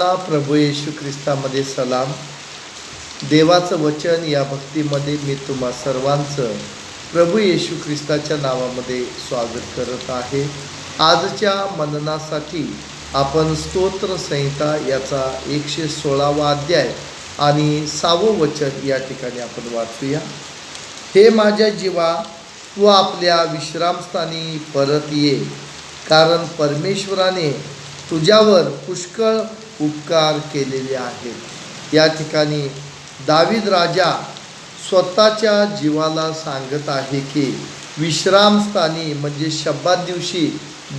ना प्रभू येशू ख्रिस्तामध्ये सलाम. देवाचं वचन या भक्तीमध्ये मी तुम्हा सर्वांचं प्रभू येशू ख्रिस्ताच्या नावामध्ये स्वागत करत आहे. आजच्या मननासाठी आपण स्तोत्र संहिता याचा एकशे सोळावा अध्याय आणि सावं वचन या ठिकाणी आपण वाचूया. हे माझ्या जीवा तू आपल्या विश्रामस्थानी परत ये. कारण परमेश्वराने तुझ्यावर पुष्कळ उपकार केलेले आहेत. या ठिकाणी दावीद राजा स्वतःच्या जीवाला सांगत आहे की विश्रामस्थानी म्हणजे शब्दात दिवशी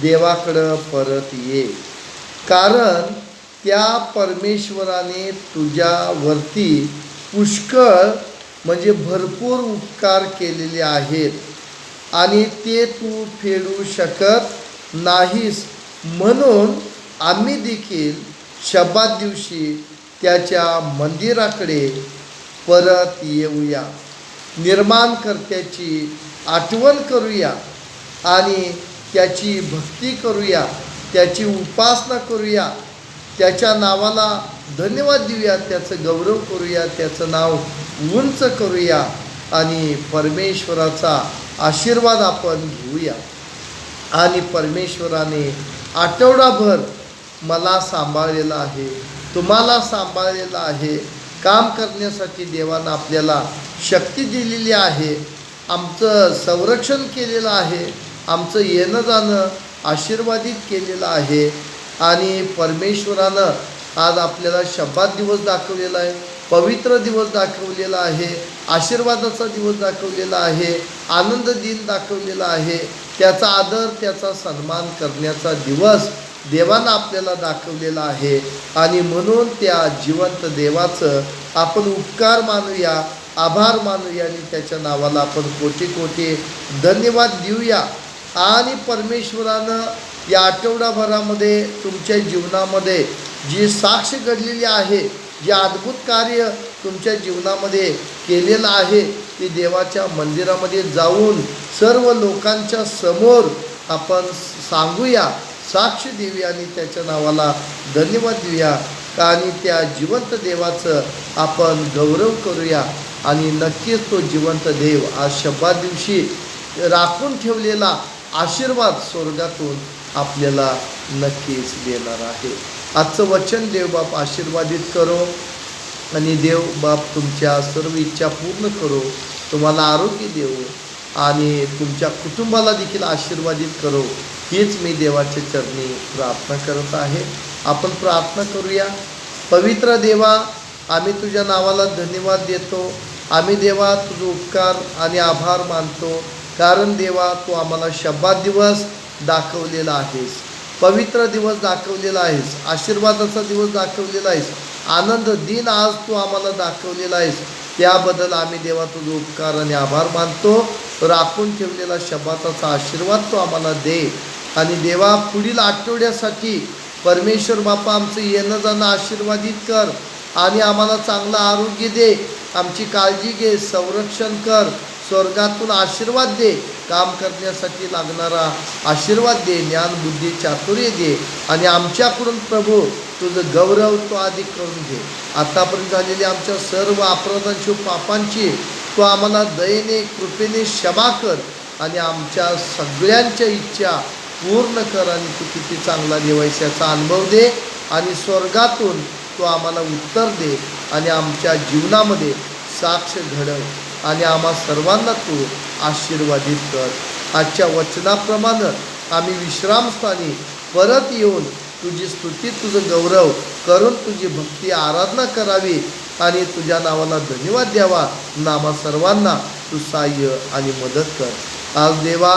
देवाकडं परत ये. कारण त्या परमेश्वराने तुझ्यावरती पुष्कळ म्हणजे भरपूर उपकार केलेले आहेत आणि ते तू फेडू शकत नाहीस म्हणून आम्ही देखील शब्दात दिवशी त्याच्या मंदिराकडे परत येऊया. निर्माणकर्त्याची आठवण करूया आणि त्याची भक्ती करूया त्याची उपासना करूया त्याच्या नावाला धन्यवाद देऊया त्याचं गौरव करूया त्याचं नाव उंच करूया आणि परमेश्वराचा आशीर्वाद आपण घेऊया. आणि परमेश्वराने आठवडाभर मला सांभाळलेलं आहे. तुम्हाला सांभाळलेलं आहे. काम करण्यासाठी देवानं आपल्याला शक्ती दिलेली आहे. आमचं संरक्षण केलेलं आहे. आमचं येणं जाणं आशीर्वादित केलेलं आहे. आणि परमेश्वरानं आज आपल्याला शब्दात दिवस दाखवलेला आहे. पवित्र दिवस दाखवलेला आहे. आशीर्वादाचा दिवस दाखवलेला आहे. आनंद दिन दाखवलेला आहे. त्याचा आदर त्याचा सन्मान करण्याचा दिवस देवानं आपल्याला दाखवलेला आहे. आणि म्हणून त्या जिवंत देवाचं आपण उपकार मानूया आभार मानूया आणि त्याच्या नावाला आपण कोटी कोटी धन्यवाद देऊया. आणि परमेश्वरानं या आठवडाभरामध्ये तुमच्या जीवनामध्ये जी साक्ष घडलेली आहे जे अद्भुत कार्य तुमच्या जीवनामध्ये केलेलं आहे ते देवाच्या मंदिरामध्ये जाऊन सर्व लोकांच्या समोर आपण सांगूया. साक्ष देऊया आणि त्याच्या नावाला धन्यवाद देऊया. आणि त्या जिवंत देवाचं आपण गौरव करूया. आणि नक्कीच तो जिवंत देव आज शब्दा दिवशी राखून ठेवलेला आशीर्वाद स्वर्गातून आपल्याला नक्कीच देणार आहे. आजचं वचन देवबाप आशीर्वादित करो. आणि देव बाप तुमच्या सर्व इच्छा पूर्ण करो. तुम्हाला आरोग्य देऊ आणि तुमच्या कुटुंबाला देखील आशीर्वादित करो. हीच मी देवाच्या चरणी प्रार्थना करत आहे. आपण प्रार्थना करूया. पवित्र देवा आम्ही तुझ्या नावाला धन्यवाद देतो. आम्ही देवा तुझं उपकार आणि आभार मानतो. कारण देवा तू आम्हाला शब्दात दिवस दाखवलेला आहेस. पवित्र दिवस दाखवलेला आहेस. आशीर्वादाचा दिवस दाखवलेला आहेस. आनंद दिन आज तू आम्हाला दाखवलेला आहेस. त्याबद्दल आम्ही देवा तुझं उपकार आणि आभार मानतो. राखून ठेवलेला शब्दाचा आशीर्वाद तू आम्हाला दे. आणि देवा पुढील आठवड्यासाठी परमेश्वर बापा आमचं येणं जाणं आशीर्वादित कर आणि आम्हाला चांगलं आरोग्य दे. आमची काळजी घे संरक्षण कर स्वर्गातून आशीर्वाद दे. काम करण्यासाठी लागणारा आशीर्वाद दे ज्ञान बुद्धी चातुर्य दे. आणि आमच्याकडून प्रभू तुझं गौरव तो आधी करून घे. आतापर्यंत झालेली आमच्या सर्व अपराधांची पापांची तो आम्हाला दयेने कृपेने क्षमा कर. आणि आमच्या सगळ्यांच्या इच्छा पूर्ण कर आणि तू किती चांगला देवायस याचा अनुभव दे आणि स्वर्गातून तो आम्हाला उत्तर दे आणि आमच्या जीवनामध्ये साक्ष घडव आणि आम्हा सर्वांना तू आशीर्वादित कर. आजच्या वचनाप्रमाणे आम्ही विश्रामस्थानी परत येऊन तुझी स्तुती तुझं गौरव करून तुझी भक्ती आराधना करावी आणि तुझ्या नावाला धन्यवाद द्यावा. नामा सर्वांना तू सहाय्य आणि मदत कर. आज देवा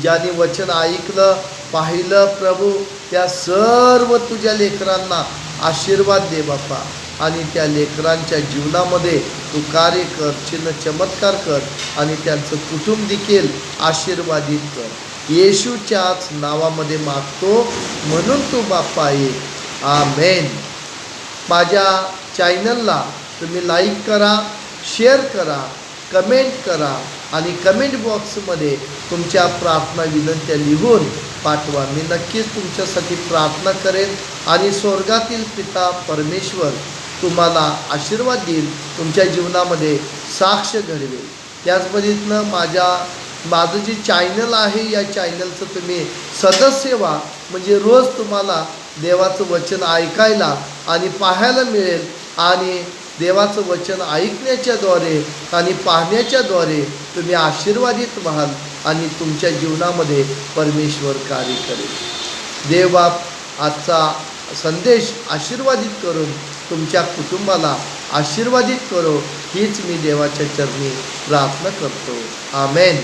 ज्याने वचन ऐकलं पाहिलं प्रभू त्या सर्व तुझ्या लेकरांना आशीर्वाद दे बाप्पा. आणि त्या लेकरांच्या जीवनामध्ये तू कार्य कर चिन्ह चमत्कार कर आणि त्यांचं कुटुंब देखील आशीर्वादित कर. येशूच्याच नावामध्ये मागतो म्हणून तू बाप्पा ये. आमेन. माझ्या चॅनलला तुम्ही लाईक करा शेअर करा कमेंट करा. आणि कमेंट बॉक्समध्ये तुमच्या प्रार्थना विनंत्या लिहून पाठवा. मी नक्कीच तुमच्यासाठी प्रार्थना करेन आणि स्वर्गातील पिता परमेश्वर तुम्हाला आशीर्वाद देईल तुमच्या जीवनामध्ये साक्ष घडवेल. त्याच माझ्या माझं जे चॅनल आहे या चॅनलचं तुम्ही सदस्य व्हा म्हणजे रोज तुम्हाला देवाचं वचन ऐकायला आणि पाहायला मिळेल आणि देवाचं वचन ऐकण्याच्याद्वारे आणि पाहण्याच्याद्वारे तुम्ही आशीर्वादित व्हाल आणि तुमच्या जीवनामध्ये परमेश्वर कार्य करेल. देवबाप आजचा संदेश आशीर्वादित करून तुमच्या कुटुंबाला आशीर्वादित करो हीच मी देवाच्या चरणी प्रार्थना करतो. आमेन.